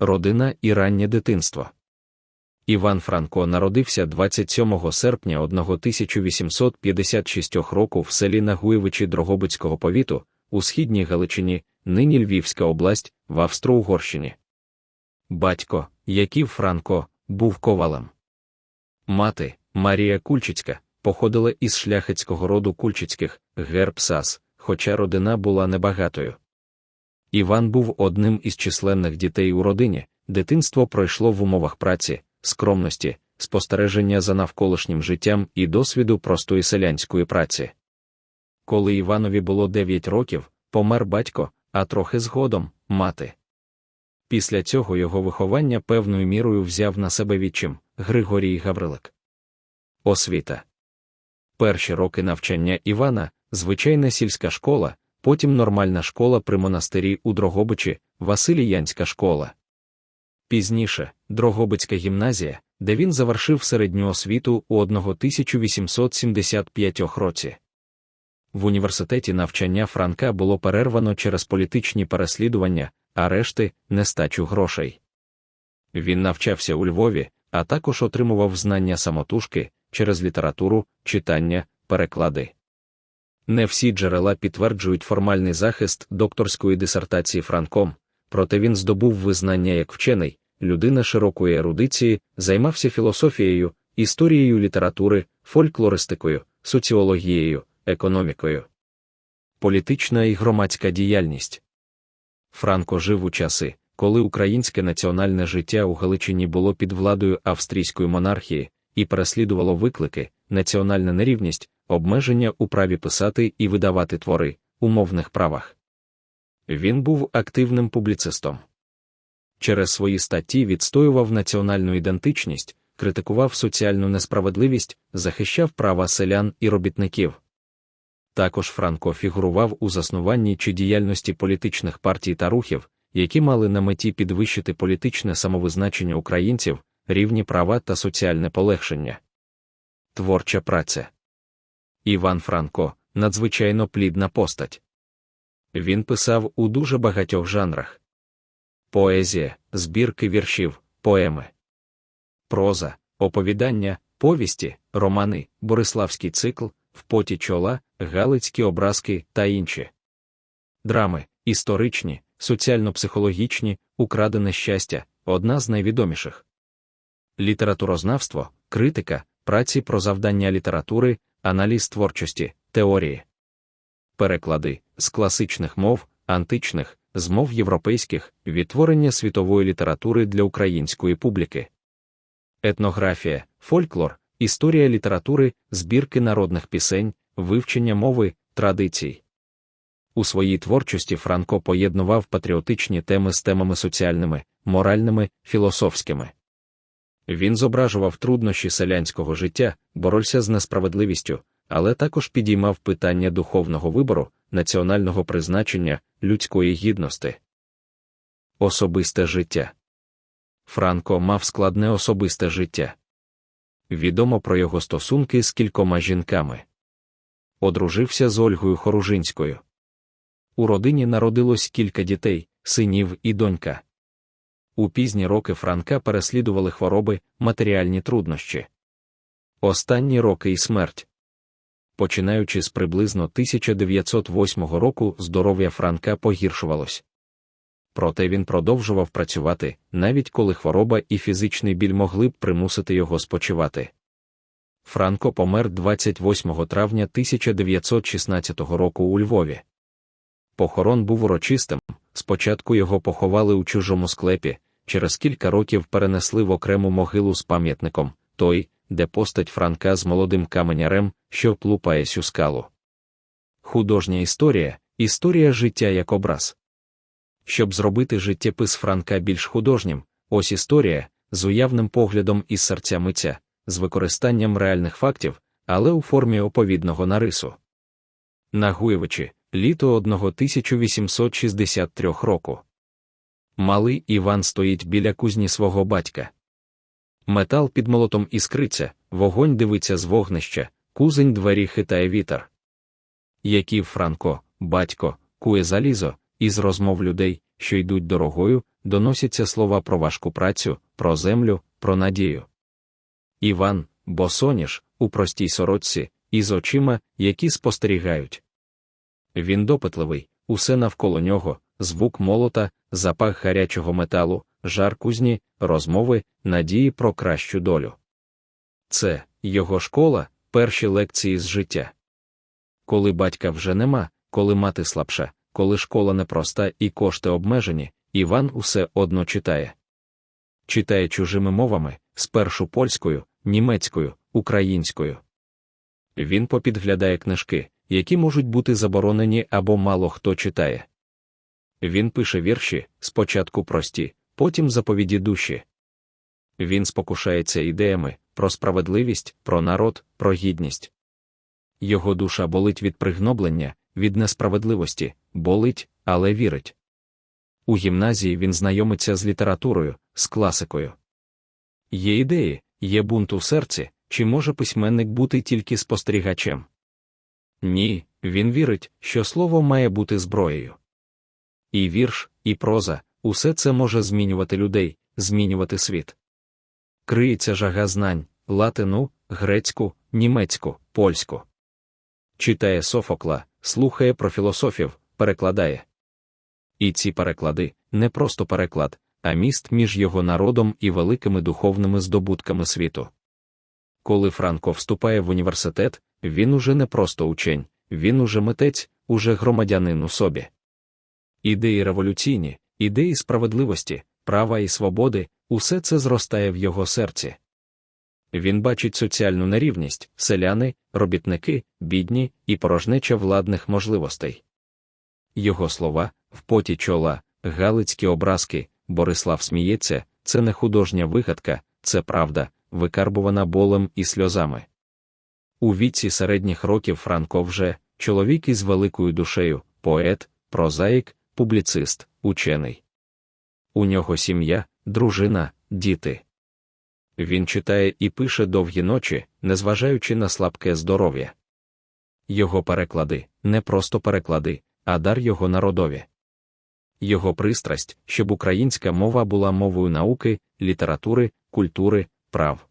родина і раннє дитинство. Іван Франко народився 27 серпня 1856 року в селі Нагуєвичі Дрогобицького повіту у східній Галичині, нині Львівська область, в Австро-Угорщині. Батько, Яків Франко, був ковалем. Мати, Марія Кульчицька, походила із шляхетського роду Кульчицьких, герб Сас, хоча родина була небагатою. Іван був одним із численних дітей у родині, дитинство пройшло в умовах праці, скромності, спостереження за навколишнім життям і досвіду простої селянської праці. Коли Іванові було 9 років, помер батько, а трохи згодом мати. Після цього його виховання певною мірою взяв на себе відчим Григорій Гаврилик. Освіта. Перші роки навчання Івана, звичайна сільська школа, потім нормальна школа при монастирі у Дрогобичі, Василіянська школа. Пізніше Дрогобицька гімназія, де він завершив середню освіту у 1875 році. В університеті навчання Франка було перервано через політичні переслідування, арешти, нестачу грошей. Він навчався у Львові, а також отримував знання самотужки через літературу, читання, переклади. Не всі джерела підтверджують формальний захист докторської дисертації Франком, проте він здобув визнання як вчений, людина широкої ерудиції, займався філософією, історією літератури, фольклористикою, соціологією, економікою. Політична і громадська діяльність. Франко жив у часи, коли українське національне життя у Галичині було під владою австрійської монархії і переслідувало виклики, національна нерівність, обмеження у праві писати і видавати твори, умовних правах. Він був активним публіцистом. Через свої статті відстоював національну ідентичність, критикував соціальну несправедливість, захищав права селян і робітників. Також Франко фігурував у заснуванні чи діяльності політичних партій та рухів, які мали на меті підвищити політичне самовизначення українців, рівні права та соціальне полегшення. Творча праця Іван Франко надзвичайно плідна постать. Він писав у дуже багатьох жанрах поезія, збірки віршів, поеми, проза, оповідання, повісті, романи, Бориславський цикл, в поті чола, галицькі образки та інші. Драми, історичні, соціально-психологічні, украдене щастя одна з найвідоміших. Літературознавство, критика, праці про завдання літератури, аналіз творчості, теорії. Переклади з класичних мов, античних, з мов європейських, відтворення світової літератури для української публіки. Етнографія, фольклор, історія літератури, збірки народних пісень, вивчення мови, традицій. У своїй творчості Франко поєднував патріотичні теми з темами соціальними, моральними, філософськими. Він зображував труднощі селянського життя, боровся з несправедливістю, але також підіймав питання духовного вибору, національного призначення, людської гідності. Особисте життя Франко мав складне особисте життя. Відомо про його стосунки з кількома жінками. Одружився з Ольгою Хоружинською. У родині народилось кілька дітей, синів і донька. У пізні роки Франка переслідували хвороби, матеріальні труднощі. Останні роки і смерть. Починаючи з приблизно 1908 року, здоров'я Франка погіршувалось. Проте він продовжував працювати, навіть коли хвороба і фізичний біль могли б примусити його спочивати. Франко помер 28 травня 1916 року у Львові. Похорон був урочистим. Спочатку його поховали у чужому склепі, через кілька років перенесли в окрему могилу з пам'ятником, той, де постать Франка з молодим каменярем, що плупає сю скалу. Художня історія історія життя як образ. Щоб зробити життєпис Франка більш художнім, ось історія з уявним поглядом із серця митця, з використанням реальних фактів, але у формі оповідного нарису. Нагуєвичі, літо 1863 року. Малий Іван стоїть біля кузні свого батька. Метал під молотом іскриться, вогонь дивиться з вогнища, кузень двері хитає вітер. Яків Франко, батько, кує залізо, із розмов людей, що йдуть дорогою, доносяться слова про важку працю, про землю, про надію. Іван, босоніж, у простій сорочці, із очима, які спостерігають. Він допитливий, усе навколо нього, звук молота, запах гарячого металу, жар кузні, розмови, надії про кращу долю. Це його школа, перші лекції з життя. Коли батька вже нема, коли мати слабша, коли школа непроста і кошти обмежені, Іван усе одно читає. Читає чужими мовами, спершу польською, німецькою, українською. Він попідглядає книжки, які можуть бути заборонені або мало хто читає. Він пише вірші, спочатку прості, потім заповіді душі. Він спокушається ідеями про справедливість, про народ, про гідність. Його душа болить від пригноблення, від несправедливості, болить, але вірить. У гімназії він знайомиться з літературою, з класикою. Є ідеї, є бунт у серці, чи може письменник бути тільки спостерігачем? Ні, він вірить, що слово має бути зброєю. І вірш, і проза, усе це може змінювати людей, змінювати світ. Криється жага знань, латину, грецьку, німецьку, польську. Читає Софокла, слухає про філософів, перекладає. І ці переклади не просто переклад, а міст між його народом і великими духовними здобутками світу. Коли Франко вступає в університет, він уже не просто учень, він уже митець, уже громадянин у собі. Ідеї революційні, ідеї справедливості, права і свободи, усе це зростає в його серці. Він бачить соціальну нерівність, селяни, робітники, бідні і порожнеча владних можливостей. Його слова в поті чола, галицькі образки, Борислав сміється, це не художня вигадка, це правда, викарбувана болем і сльозами. У віці середніх років Франко вже чоловік із великою душею, поет, прозаїк, публіцист, учений. У нього сім'я, дружина, діти. Він читає і пише довгі ночі, незважаючи на слабке здоров'я. Його переклади не просто переклади, а дар його народові. Його пристрасть, щоб українська мова була мовою науки, літератури, культури, прав.